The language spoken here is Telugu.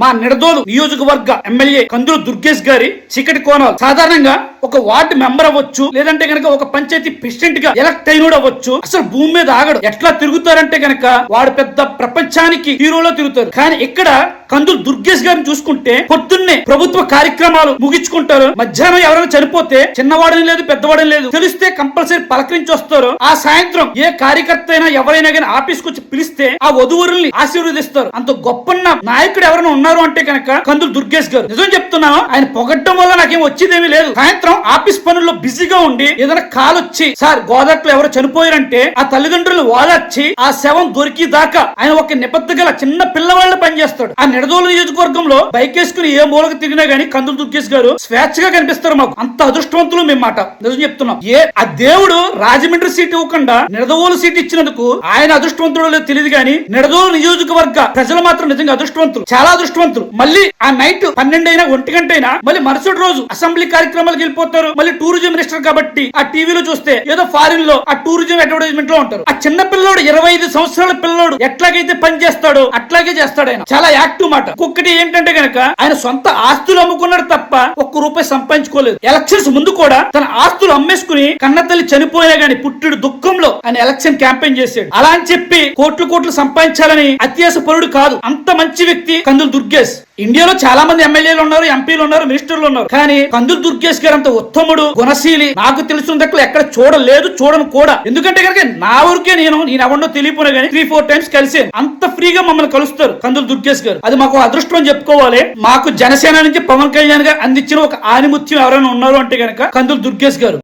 మా నిడదోలు నియోజకవర్గ ఎమ్మెల్యే కందులు దుర్గేష్ గారి చీకటి కోణాలు. సాధారణంగా ఒక వార్డు మెంబర్ అవ్వచ్చు లేదంటే గనక ఒక పంచాయతీ ప్రెసిడెంట్గా ఎలక్ట్ అయినోడు అవ్వచ్చు. అసలు భూమి మీద ఆగడు. ఎట్లా తిరుగుతారంటే గనక వాడు పెద్ద ప్రపంచానికి హీరోలో తిరుగుతారు. కానీ ఇక్కడ కందులు దుర్గేష్ గారిని చూసుకుంటే పొద్దున్నే ప్రభుత్వ కార్యక్రమాలు ముగించుకుంటారు. మధ్యాహ్నం ఎవరైనా చనిపోతే చిన్నవాడని లేదు పెద్దవాడని లేదు తెలిస్తే కంపల్సరీ పలకరించి వస్తారు. ఆ సాయంత్రం ఏ కార్యకర్త అయినా ఎవరైనా కానీ ఆఫీస్ వచ్చి పిలిస్తే ఆ వధువురుల్ని ఆశీర్వదిస్తారు. అంత గొప్పన్న నాయకుడు ఎవరైనా ఉన్నారు అంటే కనుక కందులు దుర్గేష్ గారు. నిజం చెప్తున్నాను ఆయన పొగడ్డం వల్ల నాకేం వచ్చేదేమీ లేదు. సాయంత్రం ఆఫీస్ పనుల్లో బిజీగా ఉండి ఏదైనా కాల్ వచ్చి సార్ గోదాట్లో ఎవరు చనిపోయారంటే ఆ తల్లిదండ్రులు వాదచ్చి ఆ శవం దొరికి దాకా ఆయన ఒక నిబద్ధ గల చిన్న పిల్లవాళ్ళు పనిచేస్తాడు. ఆ నిడదోలు నియోజకవర్గంలో బైక్ వేసుకుని ఏ మూలకు తిరిగినా గానీ కందులు దుర్గేష్ గారు స్వేచ్ఛగా కనిపిస్తారు మాకు. అంత అదృష్టవంతులు మేము మాట. నిజం చెప్తున్నాం. ఏ ఆ దేవుడు రాజమండ్రి సీట్ ఇవ్వకుండా నిడదవోలు సీట్ ఇచ్చినందుకు ఆయన అదృష్టవంతుడు తెలియదు కానీ నిడదోలు నియోజకవర్గ ప్రజలు మాత్రం నిజంగా అదృష్టవంతులు. చాలా అదృష్టవంతులు. మళ్ళీ ఆ నైట్ పన్నెండు అయినా ఒంటి గంట అయినా మళ్ళీ మరుసటి రోజు అసెంబ్లీ కార్యక్రమాలకు వెళ్ళిపోతారు మళ్ళీ టూరిజం మినిస్టర్ కాబట్టి ఆ టీవీలో చూస్తే ఏదో ఫారిన్లో ఆ టూరిజం అడ్వర్టైజ్మెంట్లో ఉంటారు. ఆ చిన్న పిల్లోడు ఇరవై ఐదు సంవత్సరాల పిల్లోడు ఎట్లాగైతే పని చేస్తాడో అట్లాగే చేస్తాడు ఆయన. చాలా యాక్టివ్ మాట. ఒక్కటి ఏంటంటే గనక ఆయన సొంత ఆస్తులు అమ్ముకున్నాడు తప్ప ఒక్క రూపాయి సంపాదించుకోలేదు. ఎలక్షన్స్ ముందు కూడా తన ఆస్తులు అమ్మేసుకుని కన్నతల్లి చనిపోయినా గాని పుట్టిడు దుఃఖం అని ఎలక్షన్ క్యాంపెయిన్ చేశాడు. అలా అని చెప్పి కోట్లు కోట్లు సంపాదించాలని అత్యాస పరుడు కాదు. అంత మంచి వ్యక్తి కందులు దుర్గేష్. ఇండియాలో చాలా మంది ఎమ్మెల్యేలు ఉన్నారు ఎంపీలు ఉన్నారు మినిస్టర్లు ఉన్నారు. కానీ కందులు దుర్గేష్ గారు అంత ఉత్తముడు గుణశీలి నాకు తెలిసిన దగ్గర ఎక్కడ చూడలేదు చూడను కూడా. ఎందుకంటే కనుక నా ఊరికే నేను నేను ఎవరినో తెలియపోయినా కానీ త్రీ ఫోర్ టైమ్స్ కలిసి అంత ఫ్రీగా మమ్మల్ని కలుస్తారు కందులు దుర్గేష్ గారు. అది మాకు అదృష్టం అని చెప్పుకోవాలి. మాకు జనసేన నుంచి పవన్ కళ్యాణ్ గారు అందించిన ఒక ఆనిముత్యం ఎవరైనా ఉన్నారు అంటే కనుక కందులు దుర్గేష్ గారు.